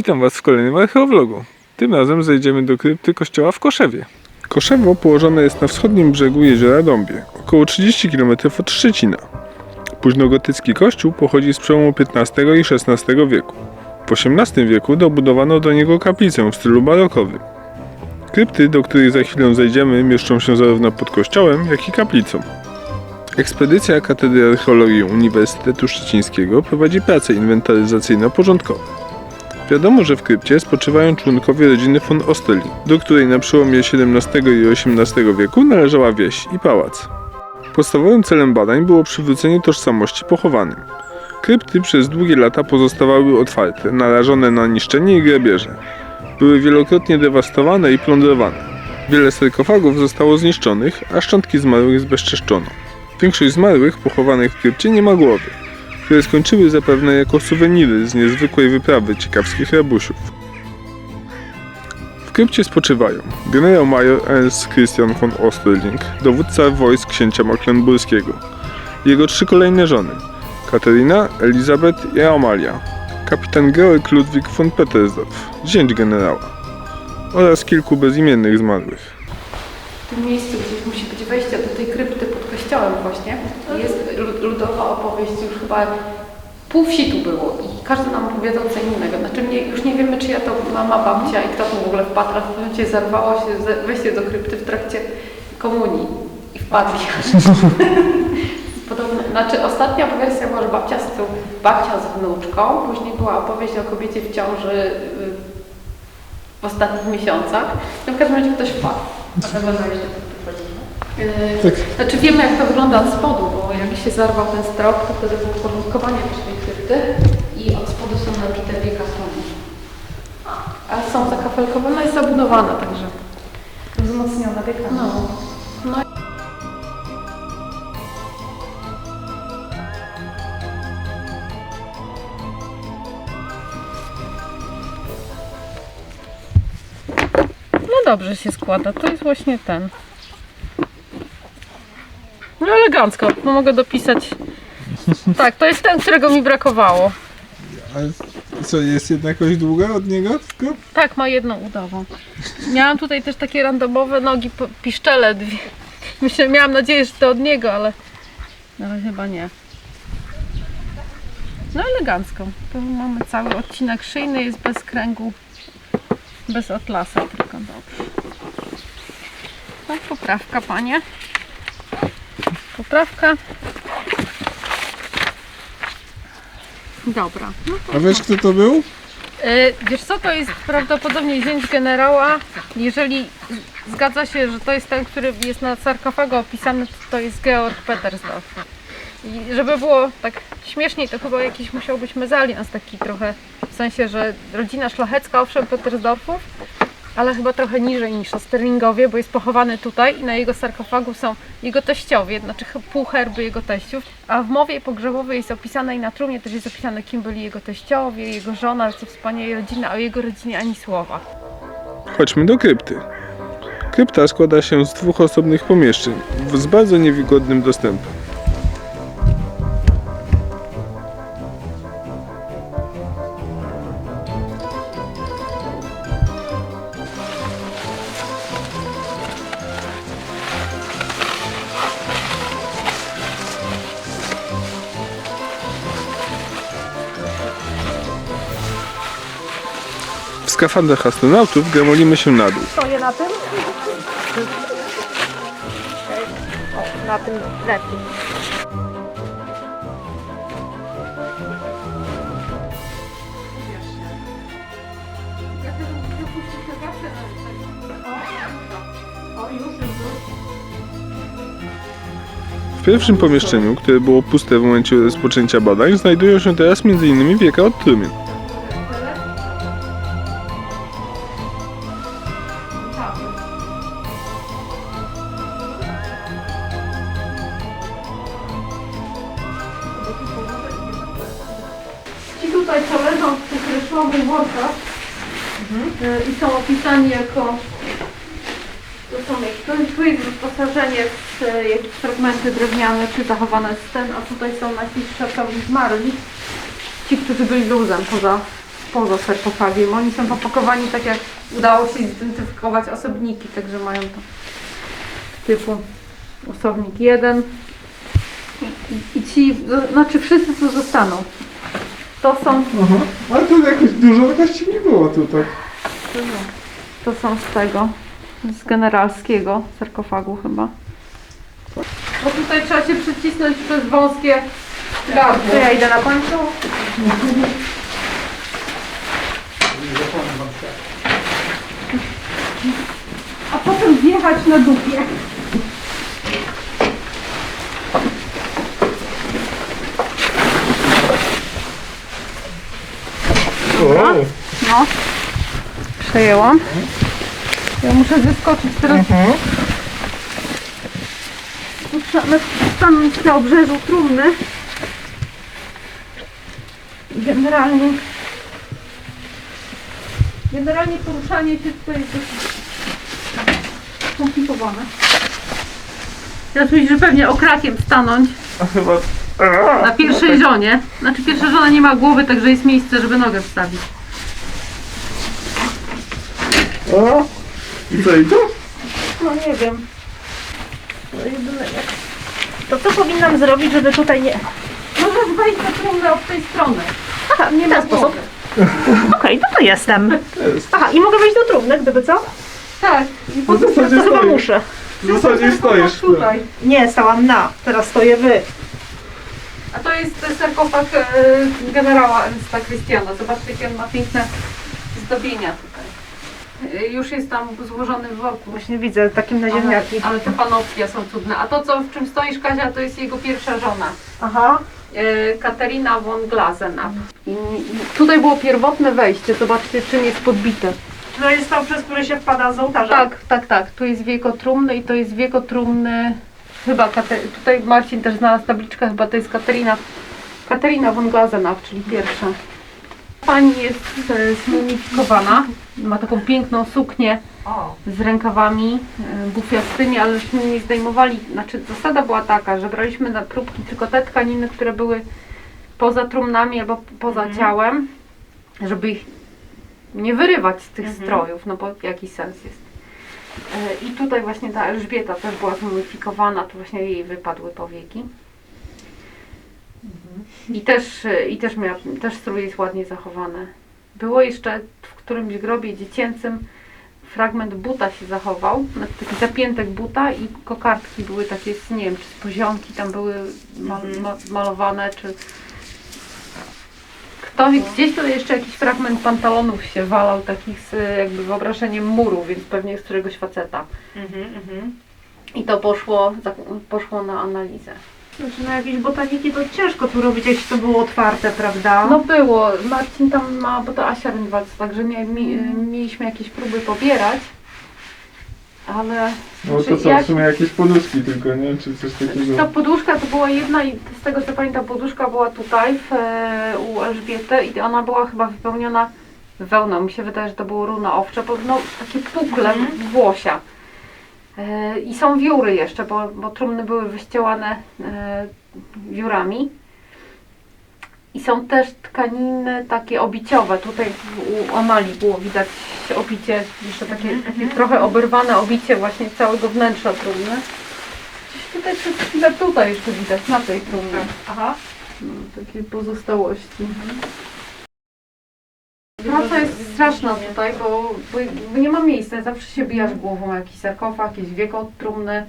Witam Was w kolejnym archeovlogu. Tym razem zejdziemy do krypty kościoła w Koszewie. Koszewo położone jest na wschodnim brzegu jeziora Dąbie, około 30 km od Szczecina. Późnogotycki kościół pochodzi z przełomu XV i XVI wieku. W XVIII wieku dobudowano do niego kaplicę w stylu barokowym. Krypty, do których za chwilę zejdziemy, mieszczą się zarówno pod kościołem, jak i kaplicą. Ekspedycja Katedry Archeologii Uniwersytetu Szczecińskiego prowadzi prace inwentaryzacyjno-porządkowe. Wiadomo, że w krypcie spoczywają członkowie rodziny von Osterlin, do której na przełomie XVII i XVIII wieku należała wieś i pałac. Podstawowym celem badań było przywrócenie tożsamości pochowanym. Krypty przez długie lata pozostawały otwarte, narażone na niszczenie i grabieże. Były wielokrotnie dewastowane i plądrowane. Wiele sarkofagów zostało zniszczonych, a szczątki zmarłych zbezczeszczono. Większość zmarłych pochowanych w krypcie nie ma głowy, które skończyły zapewne jako suweniry z niezwykłej wyprawy ciekawskich rabusiów. W krypcie spoczywają generał major Ernst Christian von Osterling, dowódca wojsk księcia mecklenburskiego, jego trzy kolejne żony Katerina, Elizabeth i Amalia, kapitan Georg Ludwig von Petersdorf, zięć generała oraz kilku bezimiennych zmarłych. W tym miejscu gdzieś musi być wejście do tej krypty pod kościołem właśnie. Jest ludowa opowieść, już chyba pół wsi tu było i każdy nam opowiadał co innego. Znaczy nie, już nie wiemy, czy ja to mama, babcia i kto tu w ogóle wpadł, a w pewnym momencie zerwało się ze- wejście do krypty w trakcie komunii i wpadli. Podobne, znaczy ostatnia wersja była, że babcia z, tą, babcia z wnuczką, później była opowieść o kobiecie w ciąży y, w ostatnich miesiącach. No w każdym razie ktoś wpadł. A to jeszcze Yy, Znaczy wiemy jak to wygląda od spodu, bo jak się zarwał ten strop, to wtedy było porządkowanie tej krypty i od spodu są nabite dwie kafle. A są zakafelkowane, no jest zabudowana także. Wzmocniona wiekami. No. no. No dobrze się składa, to jest właśnie ten. Elegancko, no mogę dopisać. Tak, to jest ten, którego mi brakowało. A co, jest jednak jakoś długa od niego tylko? Tak, ma jedną udową. Miałam tutaj też takie randomowe nogi, piszczele dwie. Myślę, miałam nadzieję, że to od niego, ale na razie chyba nie. No elegancko. Tu mamy cały odcinek szyjny, jest bez kręgu, bez otlasa, tylko dobrze. No, poprawka, panie. Poprawka. Dobra. No A wiesz kto to był? E, Wiesz co, to jest prawdopodobnie zięć generała. Jeżeli zgadza się, że to jest ten, który jest na sarkofagu opisany, to to jest Georg Petersdorf. I żeby było tak śmieszniej, to chyba jakiś musiał być mezalians taki trochę, w sensie, że rodzina szlachecka, owszem, Petersdorfów, ale chyba trochę niżej niż Osterlingowie, bo jest pochowany tutaj i na jego sarkofagu są jego teściowie, znaczy półherby jego teściów, a w mowie pogrzebowej jest opisane i na trumnie też jest opisane, kim byli jego teściowie, jego żona, co wspaniałej rodziny, a o jego rodzinie ani słowa. Chodźmy do krypty. Krypta składa się z dwóch osobnych pomieszczeń z bardzo niewygodnym dostępem. W skafandrach astronautów gramolimy się na dół. Stoję na tym? O, na tym lepiej. W pierwszym pomieszczeniu, które było puste w momencie rozpoczęcia badań, znajdują się teraz m.in. wieka od trumien. Są opisani jako to są jak to jest, tu jest wyposażenie w e, jakieś fragmenty drewniane czy zachowane z ten, a tutaj są nasi szefowi zmarli. Ci, którzy byli luzem poza poza sarkofagiem. Oni są popakowani tak jak udało się zidentyfikować osobniki, także mają to typu osobnik 1 i, ci, znaczy wszyscy tu zostaną. To są, Aha. Ale tu jakoś dużo kości nie było tutaj. To są z tego, z generalskiego sarkofagu chyba. Bo tutaj trzeba się przycisnąć przez wąskie gardło. To ja idę na końcu. A potem zjechać na dupie. O, No. Przejęłam. Ja muszę wyskoczyć teraz. Muszę stanąć na obrzeżu trumny. Generalnie generalnie poruszanie się tutaj jest dosyć skomplikowane. Teraz myślę, że pewnie okrakiem stanąć a chyba... na pierwszej żonie. Znaczy pierwsza żona nie ma głowy, także jest miejsce, żeby nogę wstawić. O! I co, i to? No nie wiem. To jedyne jak... To co powinnam zrobić, żeby tutaj nie... Możesz wejść na trumnę od tej strony. Aha, nie w ten sposób. Okej, no to jestem. Jest. Aha, i mogę wejść do trumny, gdyby co? Tak. I zasadzie To chyba stoisz. muszę. W zasadzie stoisz. tutaj. Nie, stałam na. Teraz stoję wy. A to jest sarkofag e, generała Ernsta Christiana. Zobaczcie, jakie on ma piękne zdobienia tutaj. E, Już jest tam złożony wokół. Właśnie widzę takim na Ale, ziemniaki. ale te panoplia są cudne. A to, co w czym stoisz, Kazia, to jest jego pierwsza żona. Aha. E, Katerina von Glasenab. I, I tutaj było pierwotne wejście. Zobaczcie, czym jest podbite. Czy to jest to, przez które się wpada z ołtarza? Tak, tak, tak. Tu jest wieko trumny i to jest wieko trumny. Chyba Kate, tutaj Marcin też znalazł tabliczkę, chyba to jest Katerina. Katerina von Glazenach, czyli pierwsza. Pani jest e, zmumifikowana. Ma taką piękną suknię z rękawami e, bufiastymi, ale żeśmy nie zdejmowali. Znaczy zasada była taka, że braliśmy na próbki tylko te tkaniny, które były poza trumnami albo poza Mhm. ciałem, żeby ich nie wyrywać z tych Mhm. strojów, no bo jaki sens jest. E, I tutaj właśnie ta Elżbieta też była zmumifikowana, to właśnie jej wypadły powieki. I też, i też miała, też strój jest ładnie zachowany. Było jeszcze w którymś grobie dziecięcym fragment buta się zachował, na- taki zapiętek buta i kokardki były takie, nie wiem, czy z poziomki tam były mal, Mhm. ma, malowane, czy ktoś, gdzieś tutaj jeszcze jakiś fragment pantalonów się walał, takich z jakby wyobrażeniem muru, więc pewnie z któregoś faceta. Mhm, mhm. I to poszło, poszło na analizę. Znaczy na jakieś botaniki to ciężko tu robić, jeśli to było otwarte, prawda? No było, Marcin tam ma, bo to Asia Rynwalc, także mia, mi, mieliśmy jakieś próby pobierać, ale No to Znaczy, co, jak- w sumie jakieś poduszki tylko, nie? Czy coś ta takiego? poduszka to była jedna i z tego co pamiętam poduszka była tutaj w, e, u Elżbiety i ona była chyba wypełniona wełną, mi się wydaje, że to było runa owcze, bo no, takie pukle Mhm. włosia. E, I są wióry jeszcze, bo, bo trumny były wyścielane e, wiórami. I są też tkaniny takie obiciowe. Tutaj u Amali było widać obicie, jeszcze takie, takie trochę oberwane obicie właśnie całego wnętrza trumny. Tutaj przez chwilę tutaj jeszcze widać, na tej trumnie. Aha. No, takie pozostałości. Praca jest straszna tutaj, bo, bo, bo nie ma miejsca. Zawsze się bijasz głową o jakiś sarkofag, jakieś wieko od trumny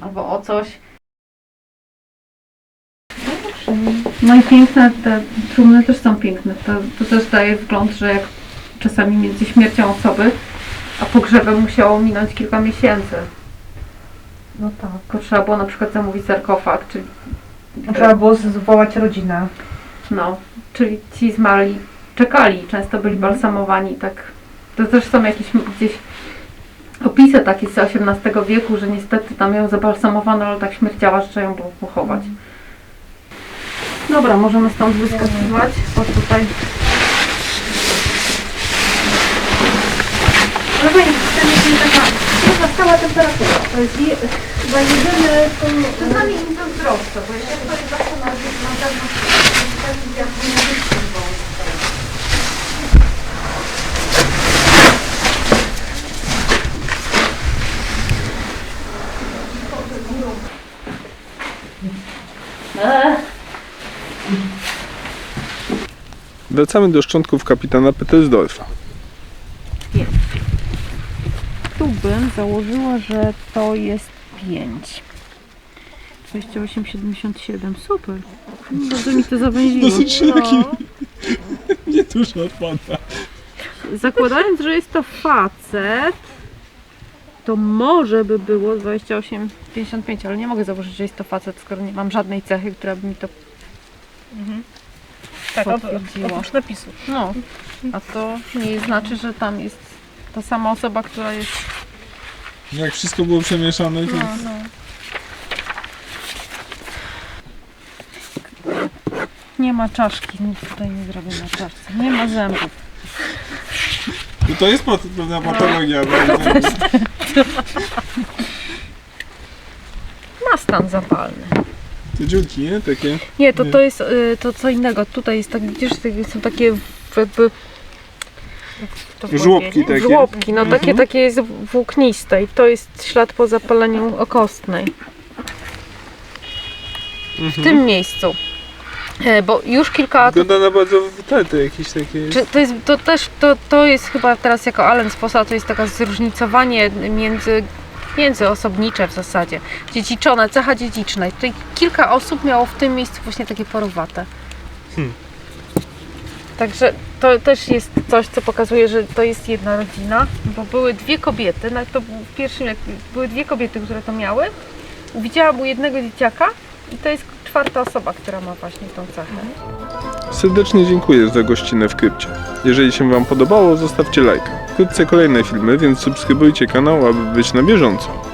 albo o coś. No i piękne, te trumny też są piękne. To, to też daje wgląd, że jak czasami między śmiercią osoby a pogrzebem musiało minąć kilka miesięcy. No tak. Tylko trzeba było na przykład zamówić sarkofag, czyli Trzeba było zwołać rodzinę. No, czyli ci zmarli czekali, często byli balsamowani, tak. To też są jakieś gdzieś opisy takie z XVIII wieku, że niestety tam ją zabalsamowano, ale tak śmierciała, że trzeba ją było pochować. Dobra, możemy stąd wyskakiwać, bo tutaj... Ale fajnie, to jest taka taka stała temperatura. To jest je, chyba jedyny... Czasami im to wzrosta, bo jak ja stoję zawsze na, na zewnątrz, to jest jak nie wracamy do szczątków kapitana Petersdorfa. Tu bym założyła, że to jest 5. 28,77. Super. Bardzo mi to zawęziło. szeroki. Nie dużo odpada. Zakładając, że jest to facet, to może by było 28,55, ale nie mogę założyć, że jest to facet, skoro nie mam żadnej cechy, która by mi to tak, potwierdziło. oprócz napisu. No, a to nie znaczy, że tam jest ta sama osoba, która jest. Jak wszystko było przemieszane, to... No, no. Nie ma czaszki, nic tutaj nie zrobię na czaszce. Nie ma zębów. to jest pewna patologia. Ma stan zapalny. Te dziurki, nie? Takie. Nie, to to jest y, to co innego. Tutaj jest tak, widzisz, takie- są takie jakby to Żłobki takie. Żłobki, no takie, Mhm. takie jest włókniste i to jest ślad po zapaleniu okostnej. W tym miejscu. E, Bo już kilka Wygląda na bardzo wytarte jakieś takie. Czy to, jest, to też to, to jest chyba teraz jako Allen Sposa, to jest taka zróżnicowanie między, między osobnicze w zasadzie. Dziedziczone, cecha dziedziczna. I tutaj kilka osób miało w tym miejscu właśnie takie porowate. Hmm. Także to też jest coś, co pokazuje, że to jest jedna rodzina, bo były dwie kobiety, no to w pierwszym, jak były dwie kobiety, które to miały. Widziałam u jednego dzieciaka i to jest czwarta osoba, która ma właśnie tą cechę. Serdecznie dziękuję za gościnę w krypcie. Jeżeli się Wam podobało, zostawcie lajka. Wkrótce kolejne filmy, więc subskrybujcie kanał, aby być na bieżąco.